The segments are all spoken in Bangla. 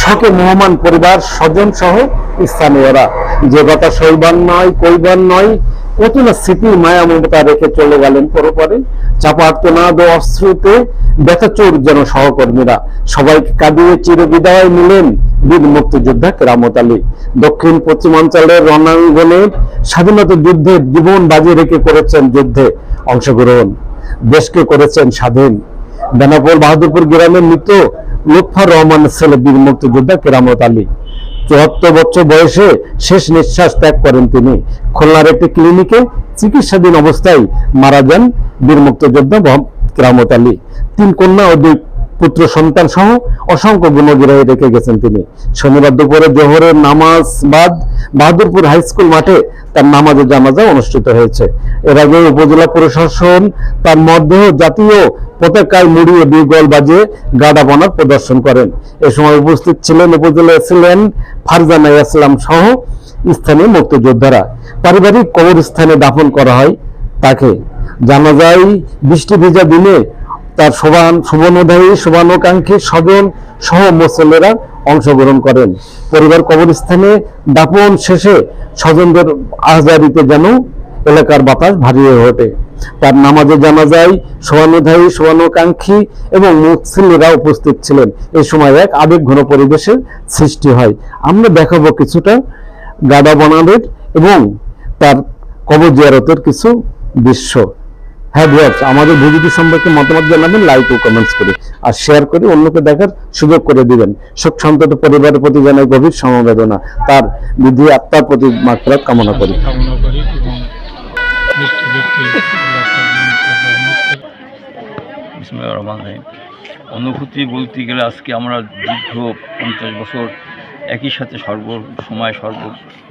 শোকে মোহমান পরিবার স্বজন সহ স্থানীয়রা। যে কথা শৈবান নয়, কৈবান নয় কত না স্মৃতি মায়া মমতা রেখে চলে গেলেন পরপরে চাপা আর্তনাদ ও অশ্রুতে ব্যথাচোর যেন সহকর্মীরা। সবাইকে কাঁদিয়ে চির বিদায় নিলেন বীর মুক্তিযোদ্ধা কেরামত আলী। দক্ষিণ পশ্চিমাঞ্চলের রণাঙ্গনে স্বাধীনতা যুদ্ধে জীবন বাজি রেখে করেছেন যুদ্ধে অংশগ্রহণ। দেশকে করেছেন স্বাধীন। বেনাপোল, বাহাদুরপুর গ্রামের মৃত লুৎফর রহমান ছেলে বীর মুক্তিযোদ্ধা কেরামত আলী। চুয়াত্তর বছর বয়সে শেষ নিঃশ্বাস ত্যাগ করেন তিনি। খুলনার একটি ক্লিনিকে চিকিৎসাধীন অবস্থায় মারা যান বীর মুক্তিযোদ্ধা কেরামত আলী। তিন কন্যা ও দুই পুত্র সন্তান সহ অসংখ্য গুণগ্রাহী রেখে গেছেন তিনি। শনিবার দুপুরে জোহরের নামাজ বাদ বাহাদুরপুর হাই স্কুল মাঠে তার নামাজের জানাজা অনুষ্ঠিত হয়েছে। এর আগে উপজেলা প্রশাসন তার মধ্যে জাতীয় পতাকায় মুড়িয়ে বিগল বাজিয়ে গাডাপনার প্রদর্শন করেন। এ সময় উপস্থিত ছিলেন উপজেলা ছিলেন ফারজানা ইসলাম সহ স্থানীয় মুক্তিযোদ্ধারা। পারিবারিক কবরস্থানে দাফন করা হয় তাকে। জানা যায় বৃষ্টি ভেজা দিনে তার শোভান শুভনোধায়ী শুভানুকাঙ্ক্ষী স্বজন সহ মুসল্লিরা অংশগ্রহণ করেন। পরিবার কবরস্থানে দাপন শেষে স্বজনদের আহজারিতে যেন এলাকার বাতাস ভারী হয়ে ওঠে। তার নামাজে জানা যায় শোভানুধায়ী শোভানুকাঙ্ক্ষী এবং মুসল্লিরা উপস্থিত ছিলেন। এই সময় এক আবেগ ঘন পরিবেশের সৃষ্টি হয়। আমরা দেখাবো কিছুটা গাদা বনাদের এবং তার কবর জিয়ারতের কিছু দৃশ্য। হ্যাঁ ভিউয়ার্স, আমাদের ভিডিওটি সম্পর্কে মতামত জানাবেন লাইক ও কমেন্টস করে, আর শেয়ার করে অন্যকে দেখার সুযোগ করে দিবেন। শোক সন্তত পরিবারের প্রতি জানাই গভীর সমবেদনা, তার বিধি আত্মার প্রতি মাত্রা কামনা করি। অনুভূতি বলতে গেলে আজকে আমরা দীর্ঘ পঞ্চাশ বছর একই সাথে সর্ব সময়, সর্ব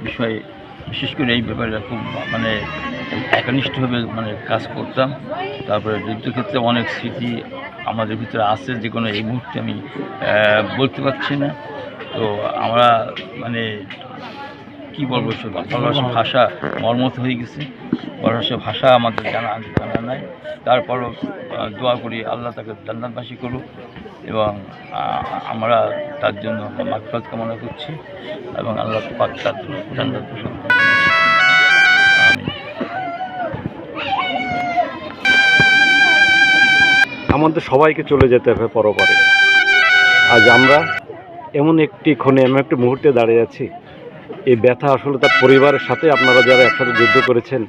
বিষয়ে, বিশেষ করে এই ব্যাপারে খুব মানে একনিষ্ঠভাবে মানে কাজ করতাম। তারপরে যুদ্ধক্ষেত্রে অনেক স্মৃতি আমাদের ভিতরে আছে, যে কোনো এই মুহূর্তে আমি বলতে পারছি না। তো আমরা মানে কি বলব সে বাংলা ভাষা মর্মত হয়ে গেছে। পরশ ভাষা আমাদের জানা জানা নাই। তারপরও দোয়া করি আল্লাহ তাকে জান্নাতবাসী করুক এবং আমরা তার জন্য মাকফাত কামনা করছি এবং আল্লাহ পাক তার জন্য জান্নাত আমাদের সবাইকে চলে যেতে হবে পরপরে। আজ আমরা এমন একটি ক্ষণে, এমন একটি মুহূর্তে দাঁড়িয়ে আছি। এই ব্যথা আসলে তার পরিবারের সাথে আপনারা যারা একসাথে যুদ্ধ করেছেন,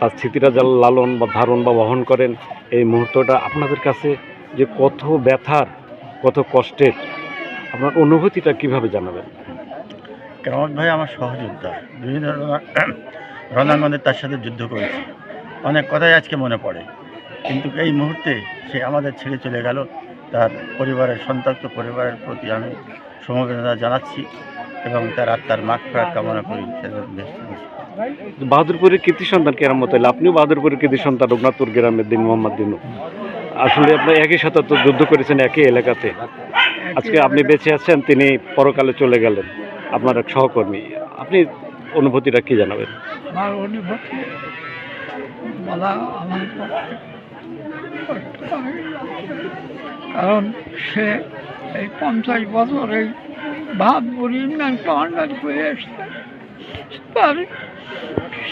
তার স্মৃতিটা যারা লালন বা ধারণ বা বহন করেন, এই মুহূর্তটা আপনাদের কাছে যে কত ব্যথার, কত কষ্টের, আপনার অনুভূতিটা কীভাবে জানাবেন? কেমন ভাই? আমার সহযোদ্ধা। বিভিন্ন রণা- রণাঙ্গনে তার সাথে যুদ্ধ করেছি। অনেক কথাই আজকে মনে পড়ে। কিন্তু এই মুহূর্তে সে আমাদের ছেড়ে চলে গেল। তার পরিবারের সন্তপ্ত পরিবারের প্রতি আমি সমবেদনা জানাচ্ছি এবং তার আত্মার মাঠ ফেরার কামনা করি। বাহাদুরপুরের কৃতি সন্তান কেরামত হইলে। আপনিও বাহাদুরপুরের কৃতি সন্তান রঘুনাথপুর গ্রামের দিন মোহাম্মদ দিনু। আসলে আপনি একই সাথে তো যুদ্ধ করেছেন একই এলাকাতে। আজকে আপনি বেঁচে আছেন তিনি পরকালে চলে গেলেন আপনার এক সহকর্মী। আপনি অনুভূতিটা কি জানাবেন? আমার অনুভূতি বলা আমার। কারণ সে এই পঞ্চাশ বছর এই ভাতপুর ইউনিয়ন কমান্ডার করে এসছে। তার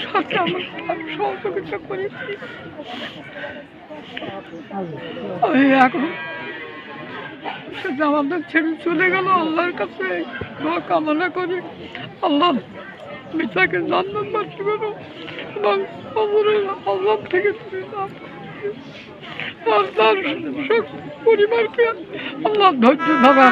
সাথে আমার সহযোগিতা করেছি। আমি এখন সে যে আমাদের ছেড়ে চলে গেল, আল্লাহর কাছে কামনা করি। আল্লাহ মিতাকে জান্নাত বাসী করো এবং আজাব থেকে তুমি সব পরিবারকে আল্লাহ ধৈর্য ধরা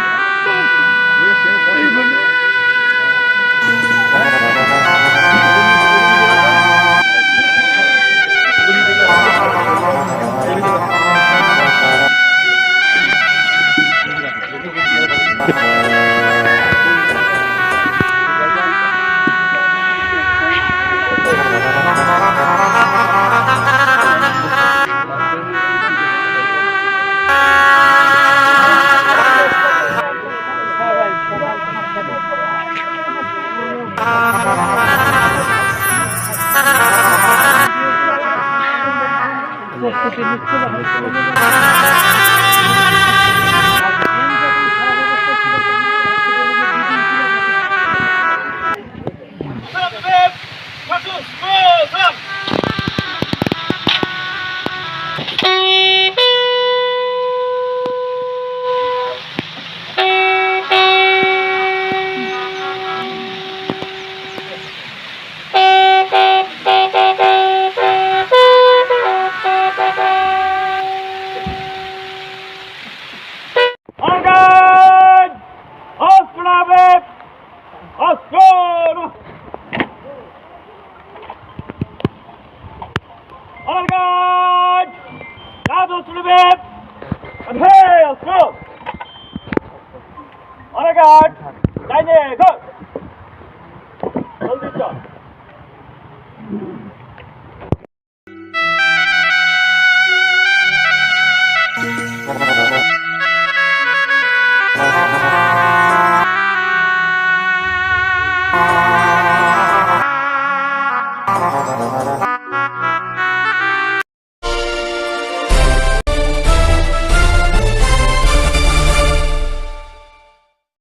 你吃了还吃了？Elizabeth! And hail, throw! On a guard! Line go! Hold this up.